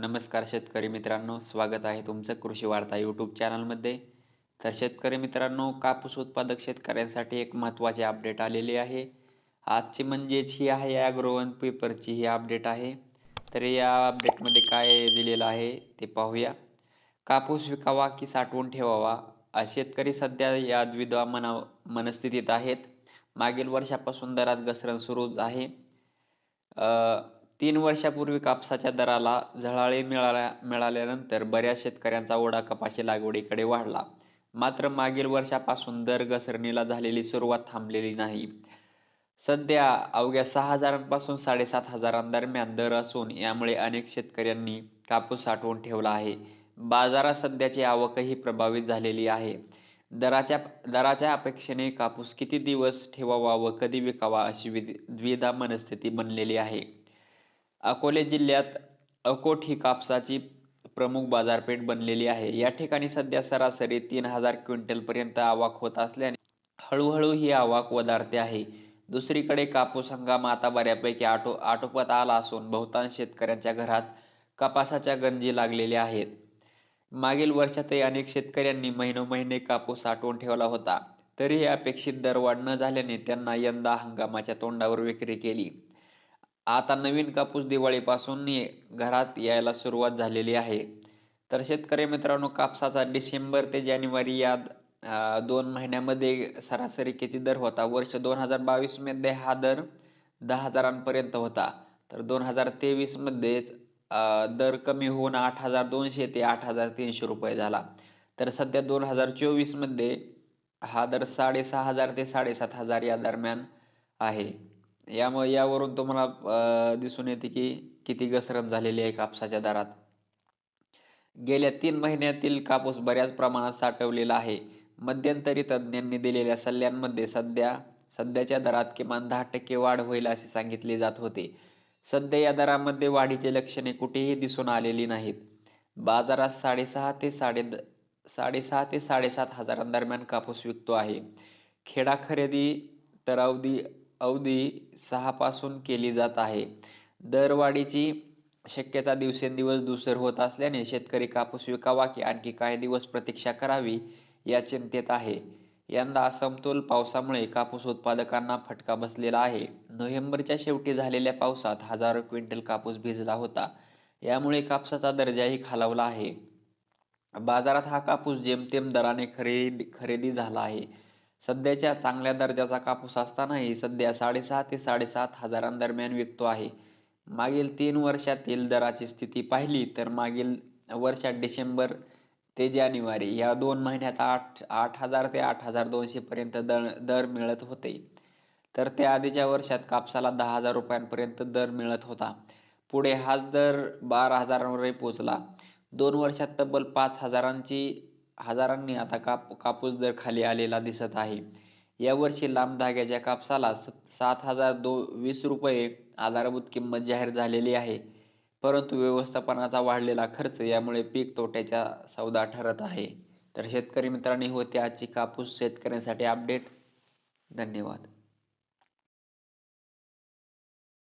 नमस्कार शेतकरी मित्रांनो स्वागत आहे तुमचं कृषी वार्ता यूट्यूब चॅनलमध्ये. तर शेतकरी मित्रांनो कापूस उत्पादक शेतकऱ्यांसाठी एक महत्त्वाची अपडेट आलेली आहे. आजची म्हणजेच ही आहे ॲग्रोवन पेपरची ही अपडेट आहे. तर या अपडेटमध्ये काय दिलेलं आहे ते पाहूया. कापूस विकावा की साठवून ठेवावा? शेतकरी सध्या या द्विधा मना मनस्थितीत आहेत. मागील वर्षापासून दरात घसरण सुरू आहे. तीन वर्षापूर्वी कापसाच्या दराला झळाळी मिळाल्या मिळाल्यानंतर बऱ्याच शेतकऱ्यांचा ओढा कपाशी लागवडीकडे वाढला. मात्र मागील वर्षापासून दर घसरणीला झालेली सुरुवात थांबलेली नाही. सध्या अवघ्या सहा हजारांपासून साडेसात हजारांदरम्यान दर असून यामुळे अनेक शेतकऱ्यांनी कापूस साठवून ठेवला आहे. बाजारात सध्याची आवकही प्रभावित झालेली आहे. दराच्या दराच्या अपेक्षेने कापूस किती दिवस ठेवावा व कधी विकावा अशी द्विधा मनस्थिती बनलेली आहे. अकोले जिल्ह्यात अकोट ही कापसाची प्रमुख बाजारपेठ बनलेली आहे. या ठिकाणी सध्या सरासरी तीन हजार क्विंटलपर्यंत आवक होत असल्याने हळूहळू ही आवक वधारते आहे. दुसरीकडे कापूस हंगाम आता बऱ्यापैकी आटो आटोपत आला असून बहुतांश शेतकऱ्यांच्या घरात कापासाच्या गंजी लागलेल्या आहेत. मागील वर्षातही अनेक शेतकऱ्यांनी महिनो महिने कापूस साठवून ठेवला होता. तरीही अपेक्षित दरवाढ न झाल्याने त्यांना यंदा हंगामाच्या तोंडावर विक्री केली. आता नवीन कापूस दिवाळीपासून घरात यायला सुरुवात झालेली आहे. तर शेतकरी मित्रांनो कापसाचा डिसेंबर ते जानेवारी या दोन महिन्यामध्ये सरासरी किती दर होता? वर्ष दोन हजार बावीसमध्ये हा दर दहा हजारांपर्यंत होता. तर दोन हजार तेवीसमध्येच दर कमी होऊन आठ हजार दोनशे ते आठ हजार तीनशे रुपये झाला. तर सध्या दोन हजार चोवीसमध्ये हा दर साडेसहा हजार ते साडेसात हजार या दरम्यान आहे. यामुळे यावरून तुम्हाला दिसून येते की किती घसरण झालेली आहे कापसाच्या दरात. गेल्या तीन महिन्यातील कापूस बऱ्याच प्रमाणात साठवलेला आहे. मध्यंतरी तज्ज्ञांनी दिलेल्या सल्ल्यांमध्ये सध्या सध्याच्या दरात किमान दहा टक्के वाढ होईल असे सांगितले जात होते. सध्या या दरामध्ये वाढीचे लक्षणे कुठेही दिसून आलेली नाहीत. बाजारात साडेसहा ते साडे साडेसहा ते साडेसात हजारांदरम्यान कापूस विकतो आहे. खेडा खरेदी तर अवधी सहापासून केली जात आहे. दरवाढीची शक्यता दिवसेंदिवस दुसर होत असल्याने शेतकरी कापूस विकावा की आणखी काही दिवस प्रतीक्षा करावी या चिंतेत आहे. यंदा असमतोल पावसामुळे कापूस उत्पादकांना फटका बसलेला आहे. नोव्हेंबरच्या शेवटी झालेल्या पावसात हजारो क्विंटल कापूस भिजला होता. यामुळे कापसाचा दर्जाही खालावला आहे. बाजारात हा कापूस जेमतेम दराने खरेदी खरेदी झाला आहे. सध्याच्या चांगल्या दर्जाचा कापूस असतानाही सध्या साडेसहा ते साडेसात हजारांदरम्यान विकतो आहे. मागील तीन वर्षातील दराची स्थिती पाहिली तर मागील वर्षात डिसेंबर ते जानेवारी या दोन महिन्यात आठ आठ हजार ते आठ हजार दोनशेपर्यंत दर दर मिळत होते. तर त्या आधीच्या वर्षात कापसाला दहा हजार रुपयांपर्यंत दर मिळत होता. पुढे हाच दर बारा हजारांवरही पोचला दोन वर्षात तब्बल पाच हजारांची हजारांनी आता काप कापूस दर खाली आलेला दिसत आहे. यावर्षी लांब धाग्याच्या कापसाला सात हजार दो वीस रुपये आधारभूत किंमत जाहीर झालेली आहे. परंतु व्यवस्थापनाचा वाढलेला खर्च यामुळे पीक तोट्याचा सौदा ठरत आहे. तर शेतकरी मित्रांनी होते आजची कापूस शेतकऱ्यांसाठी अपडेट. धन्यवाद.